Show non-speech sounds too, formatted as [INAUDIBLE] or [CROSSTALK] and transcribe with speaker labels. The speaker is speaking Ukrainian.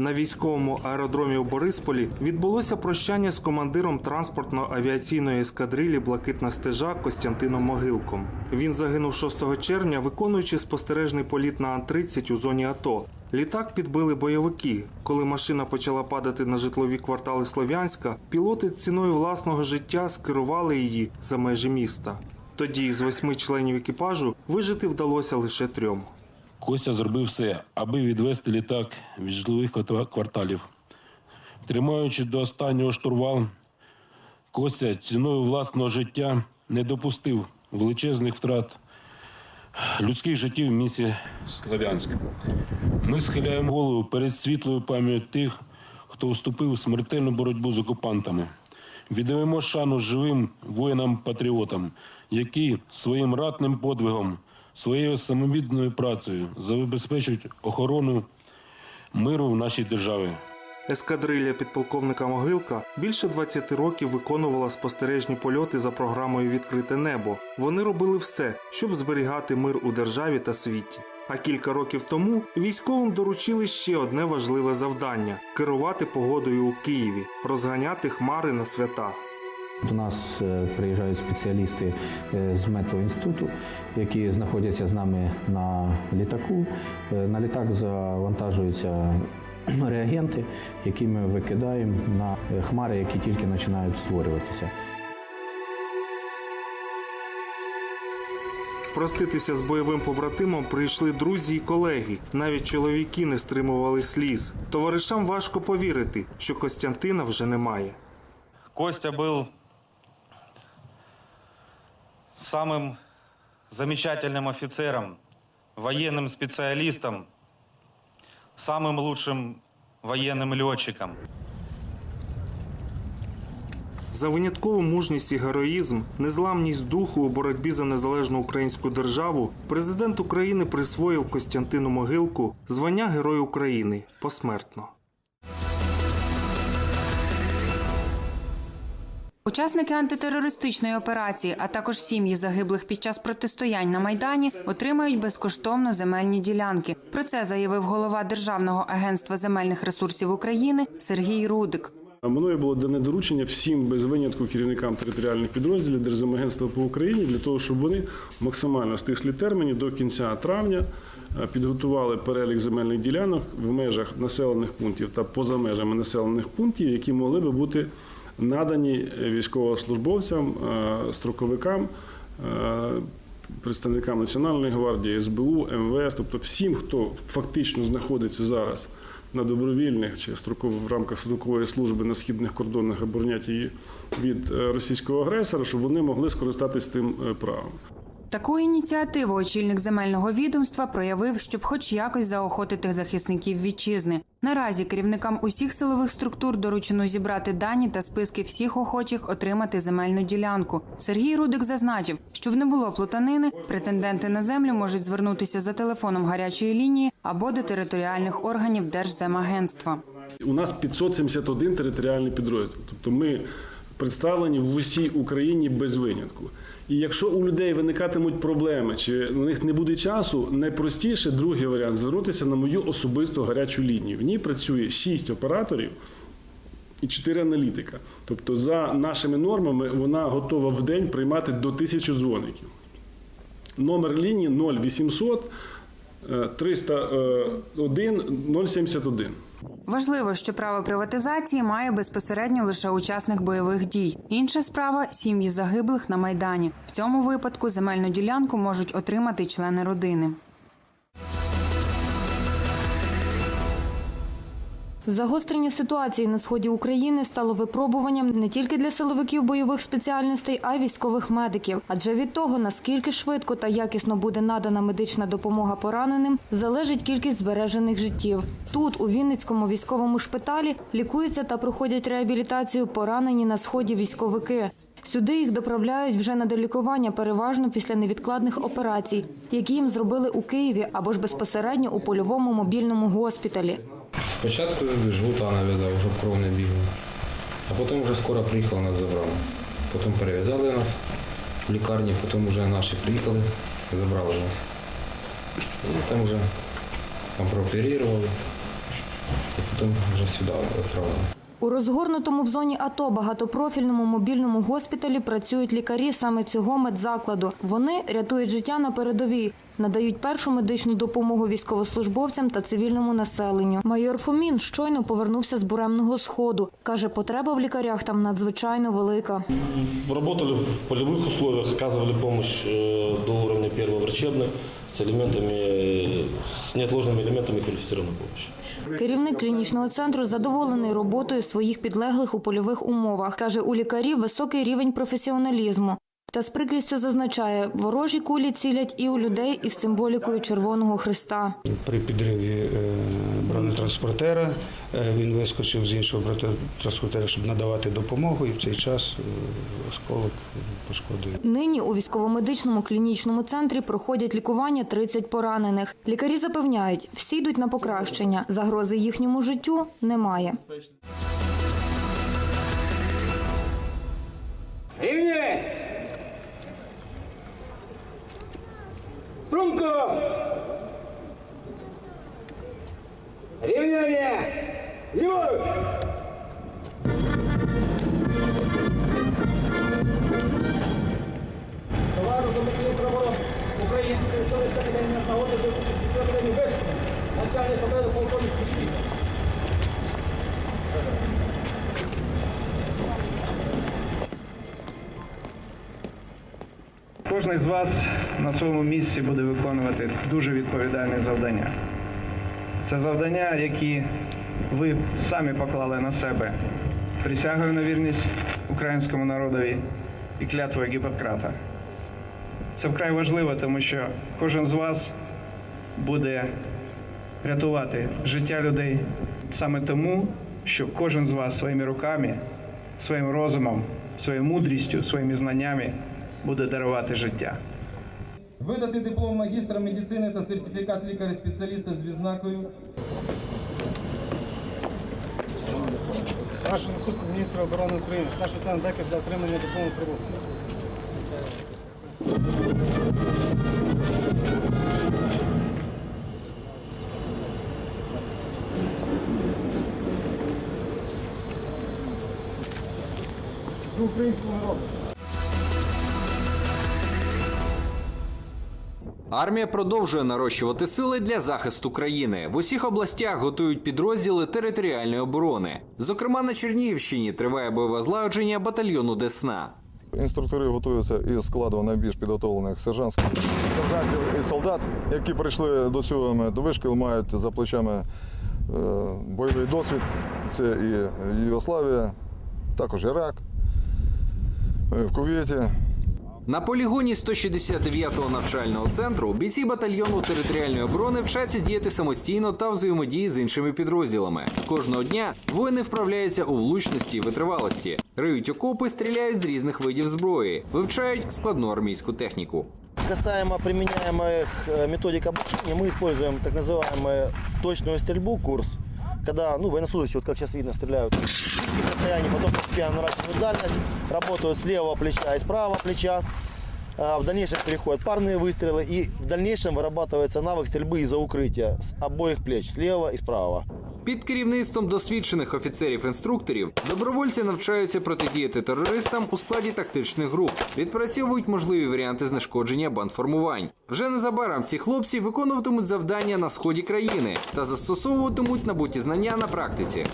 Speaker 1: На військовому аеродромі у Борисполі відбулося прощання з командиром транспортно-авіаційної ескадрилі Блакитна стежа Костянтином Могилком. Він загинув 6 червня, виконуючи спостережний політ на Ан-30 у зоні АТО. Літак підбили бойовики. Коли машина почала падати на житлові квартали Слов'янська, пілоти ціною власного життя скерували її за межі міста. Тоді з восьми членів екіпажу вижити вдалося лише трьом.
Speaker 2: Костя зробив все, аби відвести літак від житлових кварталів. Тримаючи до останнього штурвал, Костя ціною власного життя не допустив величезних втрат людських життів в місті Слов'янськ. Ми схиляємо голову перед світлою пам'яттю тих, хто вступив в смертельну боротьбу з окупантами. Віддаємо шану живим воїнам-патріотам, які своїм ратним подвигом, своєю самовідданою працею забезпечують охорону миру в нашій державі.
Speaker 1: Ескадрилья підполковника Могилка більше 20 років виконувала спостережні польоти за програмою Відкрите небо. Вони робили все, щоб зберігати мир у державі та світі. А кілька років тому військовим доручили ще одне важливе завдання керувати погодою у Києві, розганяти хмари на свята.
Speaker 3: До нас е, приїжджають спеціалісти е, з метеоінституту, які знаходяться з нами на літаку. Е, На літак завантажуються [CLEARS THROAT] реагенти, які ми викидаємо на хмари, які тільки починають створюватися.
Speaker 1: Проститися з бойовим побратимом прийшли друзі і колеги. Навіть чоловіки не стримували сліз. Товаришам важко повірити, що Костянтина вже немає.
Speaker 4: Костя был самым замечательным офицером, военным специалистом, самым лучшим военным летчиком.
Speaker 1: За виняткову мужність і героїзм, незламність духу у боротьбі за незалежну українську державу, президент України присвоїв Костянтину Могилку звання Герой України посмертно.
Speaker 5: Учасники антитерористичної операції, а також сім'ї загиблих під час протистоянь на майдані, отримають безкоштовно земельні ділянки. Про це заявив голова Державного агентства земельних ресурсів України Сергій Рудик.
Speaker 6: Мною було дане доручення всім без винятку керівникам територіальних підрозділів Держземагентства по Україні для того, щоб вони максимально стислі терміні до кінця травня е, підготували перелік земельних ділянок в межах населених пунктів та поза межами населених пунктів, які могли би бути надані військовослужбовцям, е, строковикам. е, Представникам Національної гвардії, СБУ, МВС, тобто всім, хто фактично знаходиться зараз на добровільних чи в рамках строкової служби на східних кордонах оборонять її від е, російського агресора, щоб вони могли скористатися тим е, правом.
Speaker 5: Таку ініціативу очільник земельного відомства проявив, щоб хоч якось заохотити захисників вітчизни. Наразі керівникам усіх силових структур доручено зібрати дані та списки всіх охочих отримати земельну ділянку. Сергій Рудик зазначив, щоб не було плутанини, претенденти на землю можуть звернутися за телефоном гарячої лінії або до територіальних органів Держземагентства.
Speaker 6: У нас 571 територіальний підрозділ. Тобто ми представлені в усій Україні без винятку. І якщо у людей виникатимуть проблеми, чи у них не буде часу, найпростіше другий варіант звернутися на мою особисту гарячу лінію. В ній працює 6 операторів і 4 аналітика. Тобто, за нашими нормами, вона готова в день приймати до 1000 дзвоників. Номер лінії 0800 е, 301 071.
Speaker 5: Важливо, що право приватизації має безпосередньо лише учасник бойових дій. Інша справа сім'ї загиблих на майдані. В цьому випадку земельну ділянку можуть отримати члени родини.
Speaker 7: Загострення ситуації на сході України стало випробуванням не тільки для силовиків бойових спеціальностей, а й військових медиків. Адже від того, наскільки швидко та якісно буде надана медична допомога пораненим, залежить кількість збережених життів. Тут, у Вінницькому військовому шпиталі, лікуються та проходять реабілітацію поранені на сході військовики. Сюди їх доправляють вже на долікування переважно після невідкладних операцій, які їм зробили у Києві або ж безпосередньо у польовому мобільному госпіталі.
Speaker 8: Спочатку жгута нав'язав, щоб кров не бігла. А потім вже скоро приїхала, нас забрали. Потім перев'язали нас в лікарні, потім вже наші приїхали, забрали нас. І там вже там прооперували. І потім вже сюди відправили.
Speaker 7: У розгорнутому в зоні АТО багатопрофільному мобільному госпіталі працюють лікарі саме цього медзакладу. Вони рятують життя на передовій, надають першу медичну допомогу військовослужбовцям та цивільному населенню. Майор Фомін щойно повернувся з буремного сходу. каже, потреба в лікарях там надзвичайно велика.
Speaker 9: Работали в полевых условиях, оказывали помощь э, до уровня первого врачебных с элементами, э, с неотложными элементами квалифицированной помощи.
Speaker 7: Керівник клінічного центру задоволений роботою своїх підлеглих у польових умовах. каже, у лікарів високий рівень професіоналізму. Та з прикрістю зазначає, ворожі кулі цілять і у людей із символікою Червоного Христа.
Speaker 10: При підриві е, бронетранспортера е, він вискочив з іншого бронетранспортера, щоб надавати допомогу, і в цей час е, осколок пошкодив.
Speaker 7: Нині у військово-медичному клінічному центрі проходять лікування 30 поранених. Лікарі запевняють, всі йдуть на покращення. Загрози їхньому життю немає.
Speaker 11: Рівні! Струнко! Рівняння! Ліворуч! Товару за Укроборон
Speaker 12: Кожен з вас на своєму місці буде виконувати дуже відповідальне завдання. Це завдання, які ви самі поклали на себе присягою на вірність українському народові і клятвою Гіппократа. Це вкрай важливо, тому що кожен з вас буде рятувати життя людей саме тому, що кожен з вас своїми руками, своїм розумом, своєю мудрістю, своїми знаннями буде дарувати життя.
Speaker 11: Видати диплом магістра медицини та сертифікат лікаря-спеціаліста з відзнакою
Speaker 10: Наш наступний міністр оборони України, старший лейтенант Декер для отримання диплому прибув. Українського народу.
Speaker 13: Армія продовжує нарощувати сили для захисту країни. В усіх областях готують підрозділи територіальної оборони. Зокрема, на Чернігівщині триває бойове злагодження батальйону Десна.
Speaker 14: Інструктори готуються із складу найбільш підготовлених сержантських сержантів і солдат, які прийшли до цього медвишкіл, мають за плечами е, бойовий досвід. Це і Югославія, також Ірак, е, в Кувейті.
Speaker 13: На полігоні 169-го навчального центру бійці батальйону територіальної оборони вчаться діяти самостійно та взаємодії з іншими підрозділами. Кожного дня воїни вправляються у влучності і витривалості, риють окопи, стріляють з різних видів зброї, вивчають складну армійську техніку.
Speaker 10: Касаемо применяемых э, методик обучения, мы используем так называемую точную стрельбу, курс, когда ну, военнослужащие, вот как сейчас видно, стреляют с низких расстояний, потом постепенно наращивают дальность, работают с левого плеча и с правого плеча. А В дальнейшем переходят парные выстрелы и в дальнейшем вырабатывается навык стрельбы из-за укрытия с обоих плеч, с левого и с правого.
Speaker 13: Під керівництвом досвідчених офіцерів-інструкторів добровольці навчаються протидіяти терористам у складі тактичних груп, відпрацьовують можливі варіанти знешкодження бандформувань. Вже незабаром ці хлопці виконуватимуть завдання на сході країни та застосовуватимуть набуті знання на практиці.